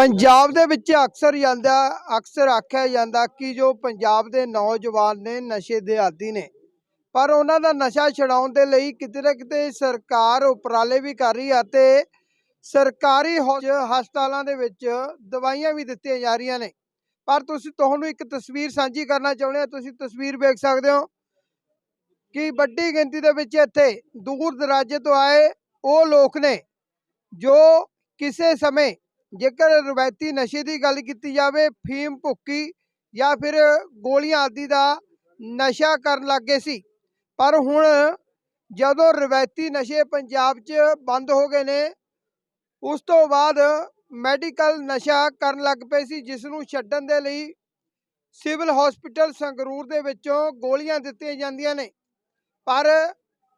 ਪੰਜਾਬ ਦੇ ਵਿੱਚ ਅਕਸਰ ਜਾਂਦਾ, ਅਕਸਰ ਆਖਿਆ ਜਾਂਦਾ ਕਿ ਜੋ ਪੰਜਾਬ ਦੇ ਨੌਜਵਾਨ ਨੇ ਨਸ਼ੇ ਦੇ ਆਦੀ ਨੇ, ਪਰ ਉਹਨਾਂ ਦਾ ਨਸ਼ਾ ਛਡਾਉਣ ਦੇ ਲਈ ਕਿਤੇ ਨਾ ਕਿਤੇ ਸਰਕਾਰ ਉਪਰਾਲੇ ਵੀ ਕਰ ਰਹੀ ਹੈ ਤੇ ਸਰਕਾਰੀ ਹੌਜ- ਹਸਪਤਾਲਾਂ ਦੇ ਵਿੱਚ ਦਵਾਈਆਂ ਵੀ ਦਿੱਤੀਆਂ ਜਾ ਰਹੀਆਂ ਨੇ। ਪਰ ਤੁਸੀਂ ਤੁਹਾਨੂੰ ਇੱਕ ਤਸਵੀਰ ਸਾਂਝੀ ਕਰਨਾ ਚਾਹੁੰਦੇ ਹਾਂ ਤੁਸੀਂ ਤਸਵੀਰ ਵੇਖ ਸਕਦੇ ਹੋ ਕਿ ਵੱਡੀ ਗਿਣਤੀ ਦੇ ਵਿੱਚ ਇੱਥੇ ਦੂਰ ਦਰਾਜੇ ਤੋਂ ਆਏ ਉਹ ਲੋਕ ਨੇ ਜੋ ਕਿਸੇ ਸਮੇਂ ਜੇਕਰ ਰਵਾਇਤੀ ਨਸ਼ੇ ਦੀ ਗੱਲ ਕੀਤੀ ਜਾਵੇ, ਫੀਮ, ਭੁੱਕੀ ਜਾਂ ਫਿਰ ਗੋਲੀਆਂ ਆਦਿ ਦਾ ਨਸ਼ਾ ਕਰਨ ਲੱਗੇ ਸੀ। ਪਰ ਹੁਣ ਜਦੋਂ ਰਵਾਇਤੀ ਨਸ਼ੇ ਪੰਜਾਬ 'ਚ ਬੰਦ ਹੋ ਗਏ ਨੇ, ਉਸ ਤੋਂ ਬਾਅਦ ਮੈਡੀਕਲ ਨਸ਼ਾ ਕਰਨ ਲੱਗ ਪਏ ਸੀ, ਜਿਸ ਨੂੰ ਛੱਡਣ ਦੇ ਲਈ ਸਿਵਲ ਹਸਪੀਟਲ ਸੰਗਰੂਰ ਦੇ ਵਿੱਚੋਂ ਗੋਲੀਆਂ ਦਿੱਤੀਆਂ ਜਾਂਦੀਆਂ ਨੇ। ਪਰ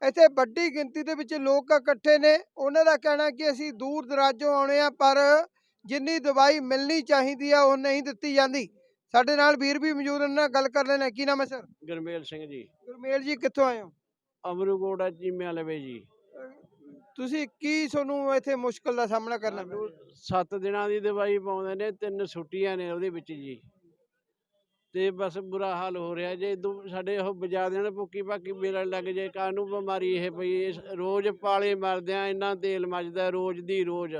ਇੱਥੇ ਵੱਡੀ ਗਿਣਤੀ ਦੇ ਵਿੱਚ ਲੋਕ ਇਕੱਠੇ ਨੇ। ਉਹਨਾਂ ਦਾ ਕਹਿਣਾ ਕਿ ਅਸੀਂ ਦੂਰ ਦਰਾਜੋਂ ਆਉਣੇ ਆ, ਪਰ ਜਿੰਨੀ ਦਵਾਈ ਮਿਲਣੀ ਚਾਹੀਦੀ ਆ ਉਹ ਨਹੀਂ ਦਿੱਤੀ ਜਾਂਦੀ। ਸਾਡੇ ਨਾਲ ਵੀਰ ਵੀ ਮੌਜੂਦ ਨੇ ਗੱਲ ਕਰ ਲੈਣਾ ਕੀ ਨਾਮ ਹੈ ਸਰ? ਗਰਮੇਲ ਸਿੰਘ ਜੀ। ਗੁਰਮੇਲ ਜੀ ਕਿੱਥੋਂ ਆਏ ਹੋ? ਅਮਰੂਗੋੜਾ ਚੀਮਿਆਂ ਲਵੇ ਜੀ। ਤੁਸੀਂ ਕੀ ਤੁਹਾਨੂੰ ਇੱਥੇ ਮੁਸ਼ਕਲ ਦਾ ਸਾਹਮਣਾ ਕਰਨਾ ਪਿਆ? ਸੱਤ ਦਿਨਾਂ ਦੀ ਦਵਾਈ ਪਾਉਂਦੇ ਨੇ ਤਿੰਨ ਛੁੱਟੀਆਂ ਨੇ ਉਹਦੇ ਵਿੱਚ ਜੀ। ਤੇ ਬਸ ਬੁਰਾ ਹਾਲ ਹੋ ਰਿਹਾ ਜੇ ਦੂ- ਸਾਡੇ ਉਹ ਬਜਾ ਦੇਣ ਭੁੱਕੀ ਭਾਕੀ ਮਿਲਣ ਲੱਗ ਜੇ ਕਾਹਨੂੰ ਬਿਮਾਰੀ ਇਹ ਪਈ ਰੋਜ਼ ਪਾਲੇ ਮਰਦੇ ਆ ਇੰਨਾ ਤੇਲ ਮੱਚਦਾ ਰੋਜ਼ ਦੀ ਰੋਜ਼।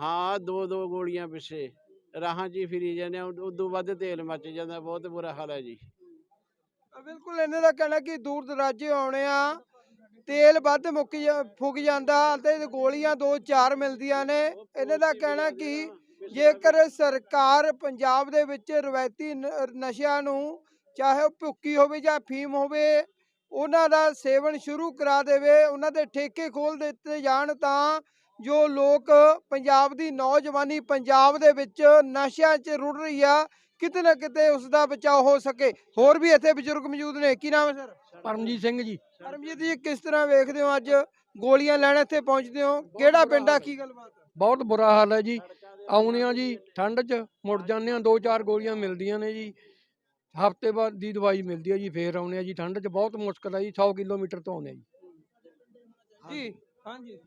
ਹਾਂ ਦੋ ਦੋ ਗੋਲੀਆਂ ਪਿੱਛੇ। ਰਾਹਾਂ 'ਚ ਹੀ ਫਿਰੀ ਜਾਂਦੇ ਆ, ਉਦੋਂ ਵੱਧ ਤੇਲ ਮੱਚ ਜਾਂਦਾ, ਬਹੁਤ ਬੁਰਾ ਹਾਲ ਹੈ ਜੀ। ਬਿਲਕੁਲ ਇਹਨਾਂ ਦਾ ਕਹਿਣਾ ਕਿ ਦੂਰ ਦਰਾਜੇ ਆਉਣੇ ਆ, ਤੇਲ ਵੱਧ ਮੁੱਕ ਫੁੱਕ ਜਾਂਦਾ ਤੇ ਗੋਲੀਆਂ ਦੋ ਚਾਰ ਮਿਲਦੀਆਂ ਨੇ। ਇਹਨਾਂ ਦਾ ਕਹਿਣਾ ਕਿ ਜੇਕਰ ਸਰਕਾਰ ਪੰਜਾਬ ਦੇ ਵਿੱਚ ਰਵਾਇਤੀ ਨਸ਼ਿਆਂ ਨੂੰ ਚਾਹੇ ਉਹ ਭੁੱਕੀ ਹੋਵੇ ਜਾਂ ਫੀਮ ਹੋਵੇ, ਉਹਨਾਂ ਦਾ ਸੇਵਨ ਸ਼ੁਰੂ ਕਰਾ ਦੇਵੇ, ਉਹਨਾਂ ਦੇ ਠੇਕੇ ਖੋਲ ਦਿੱਤੇ ਜਾਣ ਤਾਂ ਜੋ ਲੋਕ ਪੰਜਾਬ ਦੀ ਨੌਜਵਾਨੀ ਪੰਜਾਬ ਦੇ ਵਿੱਚ ਨਸ਼ਿਆਂ 'ਚ ਰੁੜ ਰਹੀ ਆ ਕਿਤੇ ਨਾ ਕਿਤੇ ਉਸ ਦਾ ਬਚਾਅ ਹੋ ਸਕੇ। ਹੋਰ ਵੀ ਇੱਥੇ ਬਜ਼ੁਰਗ ਮੌਜੂਦ ਨੇ। ਕੀ ਨਾਮ ਹੈ ਸਰ? ਪਰਮਜੀਤ ਸਿੰਘ ਜੀ। ਪਰਮਜੀਤ ਜੀ ਕਿਸ ਤਰ੍ਹਾਂ ਵੇਖਦੇ ਹੋ ਅੱਜ ਗੋਲੀਆਂ ਲੈਣ ਇੱਥੇ ਪਹੁੰਚਦੇ ਹੋ? ਕਿਹੜਾ ਪਿੰਡ ਆ? ਕੀ ਗੱਲਬਾਤ? ਬਹੁਤ ਬੁਰਾ ਹਾਲ ਹੈ ਜੀ। ਆਉਂਦੇ ਆ ਜੀ ਠੰਡ 'ਚ ਮੁੜ ਜਾਂਦੇ ਆ ਦੋ ਚਾਰ ਗੋਲੀਆਂ ਮਿਲਦੀਆਂ ਨੇ ਜੀ। ਹਫ਼ਤੇ ਬਾਅਦ ਦੀ ਦਵਾਈ ਮਿਲਦੀ ਹੈ ਜੀ ਫੇਰ ਆਉਂਦੇ ਆ ਜੀ। ਠੰਡ 'ਚ ਬਹੁਤ ਮੁਸ਼ਕਲ ਹੈ ਜੀ 100 ਕਿਲੋਮੀਟਰ ਤੋਂ ਆਉਂਦੇ ਆ ਜੀ। ਜੀ ਹਾਂਜੀ।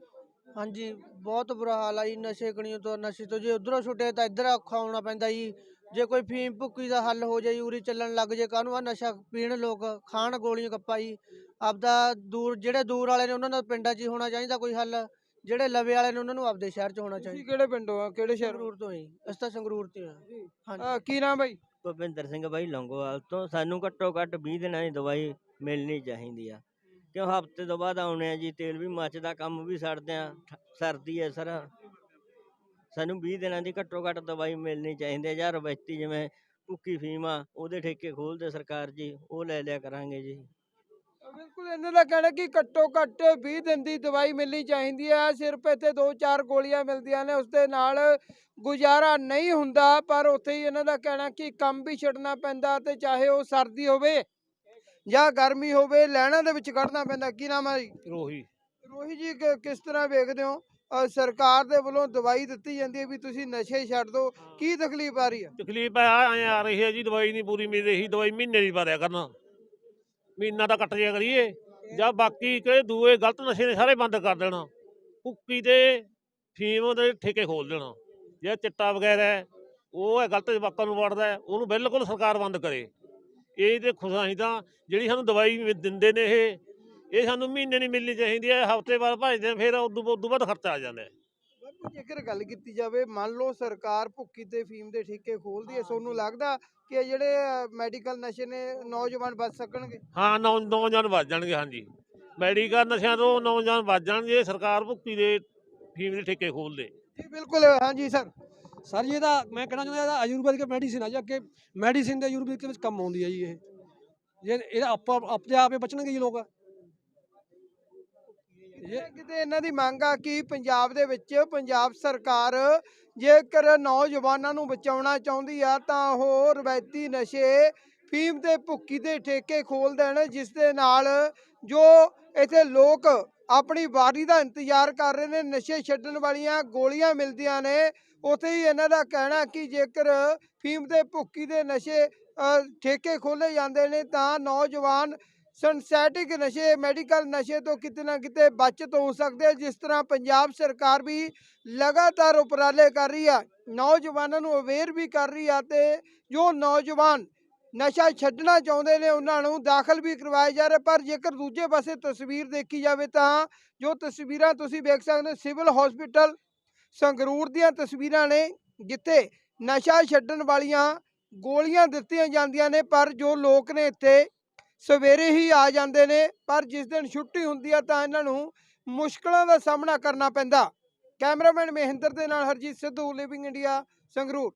ਹਾਂਜੀ ਬਹੁਤ ਬੁਰਾ ਹਾਲ ਆ ਜੀ ਨਸ਼ੇ ਕਣੀਓ ਤੋਂ ਨਸ਼ੇ ਤੋਂ। ਜੇ ਉਧਰੋਂ ਛੁੱਟੇ ਤਾਂ ਇੱਧਰ ਔਖਾ ਆਉਣਾ ਪੈਂਦਾ ਜੀ। ਜੇ ਕੋਈ ਫੀਮ ਭੁੱਕੀ ਦਾ ਹੱਲ ਹੋ ਜਾਏ ਉਰੀ ਚੱਲਣ ਲੱਗ ਜੇ ਕਾਹਨੂੰ ਆ ਨਸ਼ਾ ਪੀਣ ਲੋਕ? ਖਾਣ ਗੋਲੀਆਂ ਕੱਪਾ ਜੀ। ਆਪਦਾ ਦੂਰ ਜਿਹੜੇ ਦੂਰ ਵਾਲੇ ਨੇ ਉਹਨਾਂ ਦਾ ਪਿੰਡਾਂ 'ਚ ਹੀ ਹੋਣਾ ਚਾਹੀਦਾ ਕੋਈ ਹੱਲ। ਜਿਹੜੇ ਲਵੇ ਵਾਲੇ ਨੇ ਉਹਨਾਂ ਨੂੰ ਆਪਦੇ ਸ਼ਹਿਰ 'ਚ ਹੋਣਾ ਤੁਸੀਂ ਚਾਹੀਦਾ ਕਿਹੜੇ ਪਿੰਡੋਂ ਆ? ਕਿਹੜੇ ਸ਼ਹਿਰ? ਸੰਗਰੂਰ ਤੋਂ ਹੀ ਅਸੀਂ ਤਾਂ ਸੰਗਰੂਰ ਤੋਂ ਹੀ ਜੀ। ਹਾਂਜੀ। ਕੀ ਨਾਮ ਬਾਈ? ਭੁਪਿੰਦਰ ਸਿੰਘ ਬਾਈ ਲੰਗੋਵਾਲ ਤੋਂ। ਸਾਨੂੰ ਘੱਟੋ ਘੱਟ 20 ਦਿਨਾਂ ਦੀ ਦਵਾਈ ਮਿਲਣੀ ਚਾਹੀਦੀ ਆ। ਕਿਉਂ ਹਫ਼ਤੇ ਤੋਂ ਬਾਅਦ ਆਉਣੇ ਆ ਜੀ, ਤੇਲ ਵੀ ਮੱਚਦਾ ਕੰਮ ਵੀ ਸੜਦੇ ਆ, ਠ- ਸਰਦੀ ਹੈ ਸਰ। ਸਾਨੂੰ 20 ਦਿਨਾਂ ਦੀ ਘੱਟੋ ਘੱਟ ਦਵਾਈ ਮਿਲਣੀ ਚਾਹੀਦੀ ਹੈ ਜਾਂ ਰਵਾਇਤੀ ਜਿਵੇਂ ਭੁੱਕੀ ਫੀਮ ਉਹਦੇ ਠੇਕੇ ਖੋਲਦੇ ਸਰਕਾਰ ਜੀ, ਉਹ ਲੈ ਲਿਆ ਕਰਾਂਗੇ ਜੀ। ਬਿਲਕੁਲ ਇਹਨਾਂ ਦਾ ਕਹਿਣਾ ਕਿ ਘੱਟੋ ਘੱਟ 20 ਦਿਨ ਦੀ ਦਵਾਈ ਮਿਲਣੀ ਚਾਹੀਦੀ ਹੈ ਸਿਰਫ ਇੱਥੇ ਦੋ ਚਾਰ ਗੋਲੀਆਂ ਮਿਲਦੀਆਂ ਨੇ ਉਸ ਦੇ ਨਾਲ ਗੁਜ਼ਾਰਾ ਨਹੀਂ ਹੁੰਦਾ, ਪਰ ਉੱਥੇ ਹੀ ਇਹਨਾਂ ਦਾ ਕਹਿਣਾ ਕਿ ਕੰਮ ਵੀ ਛੱਡਣਾ ਪੈਂਦਾ, ਤੇ ਚਾਹੇ ਉਹ ਸਰਦੀ ਹੋਵੇ ਜਾਂ ਗਰਮੀ ਹੋਵੇ ਲੈਣਾ ਦੇ ਵਿੱਚ ਕੱਢਣਾ ਪੈਂਦਾ। ਕੀ ਨਾਮ ਹੈ ਜੀ? ਰੋਹੀ। ਰੋਹੀ ਜੀ ਕਿ- ਕਿਸ ਤਰ੍ਹਾਂ ਵੇਖਦੇ ਹੋ? ਅ, ਸਰਕਾਰ ਦੇ ਵੱਲੋਂ ਦਵਾਈ ਦਿੱਤੀ ਜਾਂਦੀ ਹੈ ਵੀ ਤੁਸੀਂ ਨਸ਼ੇ ਛੱਡ ਦਿਓ। ਕੀ ਤਕਲੀਫ ਆ ਰਹੀ ਹੈ? ਤਕਲੀਫ ਆ ਐ ਆ ਰਹੀ ਹੈ ਜੀ ਦਵਾਈ ਨਹੀਂ ਪੂਰੀ ਮਿਲ ਰਹੀ ਦਵਾਈ ਮਹੀਨੇ ਦੀ ਭਰਿਆ ਕਰਨਾ। ਮਹੀਨਾ ਤਾਂ ਕੱਟ ਜਿਆ ਕਰੀਏ। ਜਾਂ ਬਾਕੀ ਕਿਹੜੇ ਦੂਏ ਗਲਤ ਨਸ਼ੇ ਨੇ ਸਾਰੇ ਬੰਦ ਕਰ ਦੇਣਾ। ਭੁੱਕੀ ਤੇ ਫੀਮ ਦੇ ਠੇਕੇ ਖੋਲ ਦੇਣਾ। ਜੇ ਚਿੱਟਾ ਵਗੈਰਾ ਹੈ, ਉਹ ਹੈ ਗਲਤ ਜਵਾਕਾਂ ਨੂੰ ਵੜਦਾ ਹੈ, ਉਹਨੂੰ ਬਿਲਕੁਲ ਸਰਕਾਰ ਬੰਦ ਕਰੇ। ਇਹ ਤੇ ਖੁਸ਼ਾਈ ਤਾਂ ਜਿਹੜੀ ਸਾਨੂੰ ਦਵਾਈ ਵੀ ਦਿੰਦੇ ਨੇ ਇਹ ਇਹ ਸਾਨੂੰ ਮਹੀਨੇ ਨਹੀਂ ਮਿਲਣੀ ਚਾਹੀਦੀ ਹੈ ਹਫ਼ਤੇ ਬਾਅਦ ਭਜਦੇ ਆ, ਫਿਰ ਉਦੋਂ ਉਦੋਂ ਬਾਅਦ ਖਰਚਾ ਆ ਜਾਂਦਾ ਹੈ। ਬਾਪੂ ਜੇਕਰ ਗੱਲ ਕੀਤੀ ਜਾਵੇ ਮੰਨ ਲਓ ਸਰਕਾਰ ਭੁੱਕੀ ਤੇ ਫੀਮ ਦੇ ਠੇਕੇ ਖੋਲਦੀ ਹੈ ਤੁਹਾਨੂੰ ਲੱਗਦਾ ਕਿ ਇਹ ਜਿਹੜੇ ਮੈਡੀਕਲ ਨਸ਼ੇ ਨੇ ਨੌਜਵਾਨ ਬਚ ਸਕਣਗੇ? ਹਾਂ ਨੌ ਨੌਜਵਾਨ ਵੱਧ ਜਾਣਗੇ ਹਾਂਜੀ। ਮੈਡੀਕਲ ਨਸ਼ਿਆਂ ਤੋਂ ਨੌਜਵਾਨ ਵੱਧ ਜਾਣਗੇ ਸਰਕਾਰ ਭੁੱਕੀ ਦੇ ਫੀਮ ਦੇ ਠੇਕੇ ਖੋਲ ਦੇ ਜੀ ਬਿਲਕੁਲ ਹਾਂਜੀ ਸਰ। ਸਰ ਜੀ ਇਹਦਾ ਮੈਂ ਕਹਿਣਾ ਚਾਹੁੰਦਾ ਇਹਦਾ ਆਯੁਰਵੈਦਿਕ ਮੈਡੀਸਿਨ ਆ ਜੀ, ਅੱਗੇ ਮੈਡੀਸਿਨ ਦੇ ਆਯੁਰਵੈਦਿਕ ਦੇ ਵਿੱਚ ਕੰਮ ਆਉਂਦੀ ਹੈ ਜੀ ਇਹ। ਜੇ ਇਹਦਾ ਆਪਾਂ ਆਪਣੇ ਆਪੇ ਬਚਣਗੇ ਜੀ ਲੋਕ। ਕਿਤੇ ਇਹਨਾਂ ਦੀ ਮੰਗ ਆ ਕਿ ਪੰਜਾਬ ਦੇ ਵਿੱਚ ਪੰਜਾਬ ਸਰਕਾਰ ਜੇਕਰ ਨੌਜਵਾਨਾਂ ਨੂੰ ਬਚਾਉਣਾ ਚਾਹੁੰਦੀ ਆ, ਤਾਂ ਉਹ ਰਵਾਇਤੀ ਨਸ਼ੇ ਫੀਮ ਤੇ ਭੁੱਕੀ ਦੇ ਠੇਕੇ ਖੋਲ ਦੇਣ, ਜਿਸ ਦੇ ਨਾਲ ਜੋ ਇੱਥੇ ਲੋਕ ਆਪਣੀ ਵਾਰੀ ਦਾ ਇੰਤਜ਼ਾਰ ਕਰ ਰਹੇ ਨੇ, ਨਸ਼ੇ ਛੱਡਣ ਵਾਲੀਆਂ ਗੋਲੀਆਂ ਮਿਲਦੀਆਂ ਨੇ। ਉੱਥੇ ਹੀ ਇਹਨਾਂ ਦਾ ਕਹਿਣਾ ਕਿ ਜੇਕਰ ਫੀਮ ਦੇ ਭੁੱਕੀ ਦੇ ਨਸ਼ੇ ਠੇਕੇ ਖੋਲੇ ਜਾਂਦੇ ਨੇ, ਤਾਂ ਨੌਜਵਾਨ ਸੰਸੈਟਿਕ ਨਸ਼ੇ ਮੈਡੀਕਲ ਨਸ਼ੇ ਤੋਂ ਕਿਤੇ ਨਾ ਕਿਤੇ ਬਚਤ ਹੋ ਸਕਦੇ ਜਿਸ ਤਰ੍ਹਾਂ ਪੰਜਾਬ ਸਰਕਾਰ ਵੀ ਲਗਾਤਾਰ ਉਪਰਾਲੇ ਕਰ ਰਹੀ ਆ। ਨੌਜਵਾਨਾਂ ਨੂੰ ਅਵੇਅਰ ਵੀ ਕਰ ਰਹੀ ਆ ਤੇ ਜੋ ਨੌਜਵਾਨ ਨਸ਼ਾ ਛੱਡਣਾ ਚਾਹੁੰਦੇ ਨੇ ਉਹਨਾਂ ਨੂੰ, ਦਾਖਲ ਵੀ ਕਰਵਾਇਆ ਜਾ ਰਿਹਾ, ਪਰ ਜੇਕਰ ਦੂਜੇ ਪਾਸੇ ਤਸਵੀਰ ਦੇਖੀ ਜਾਵੇ ਤਾਂ ਜੋ ਤਸਵੀਰਾਂ ਤੁਸੀਂ ਵੇਖ ਸਕਦੇ ਹੋ, ਸਿਵਲ ਹਸਪੀਟਲ ਸੰਗਰੂਰ ਦੀਆਂ ਤਸਵੀਰਾਂ ਨੇ, ਜਿੱਥੇ ਨਸ਼ਾ ਛੱਡਣ ਵਾਲੀਆਂ ਗੋਲੀਆਂ ਦਿੱਤੀਆਂ ਜਾਂਦੀਆਂ ਨੇ, ਪਰ ਜੋ ਲੋਕ ਨੇ ਇੱਥੇ ਸਵੇਰੇ ਹੀ ਆ ਜਾਂਦੇ ਨੇ, ਪਰ ਜਿਸ ਦਿਨ ਛੁੱਟੀ ਹੁੰਦੀ ਆ ਤਾਂ ਇਹਨਾਂ ਨੂੰ ਮੁਸ਼ਕਲਾਂ ਦਾ ਸਾਹਮਣਾ ਕਰਨਾ ਪੈਂਦਾ। ਕੈਮਰਾਮੈਨ ਮਹਿੰਦਰ ਦੇ ਨਾਲ ਹਰਜੀਤ ਸਿੱਧੂ ਲਿਵਿੰਗ ਇੰਡੀਆ ਸੰਗਰੂਰ।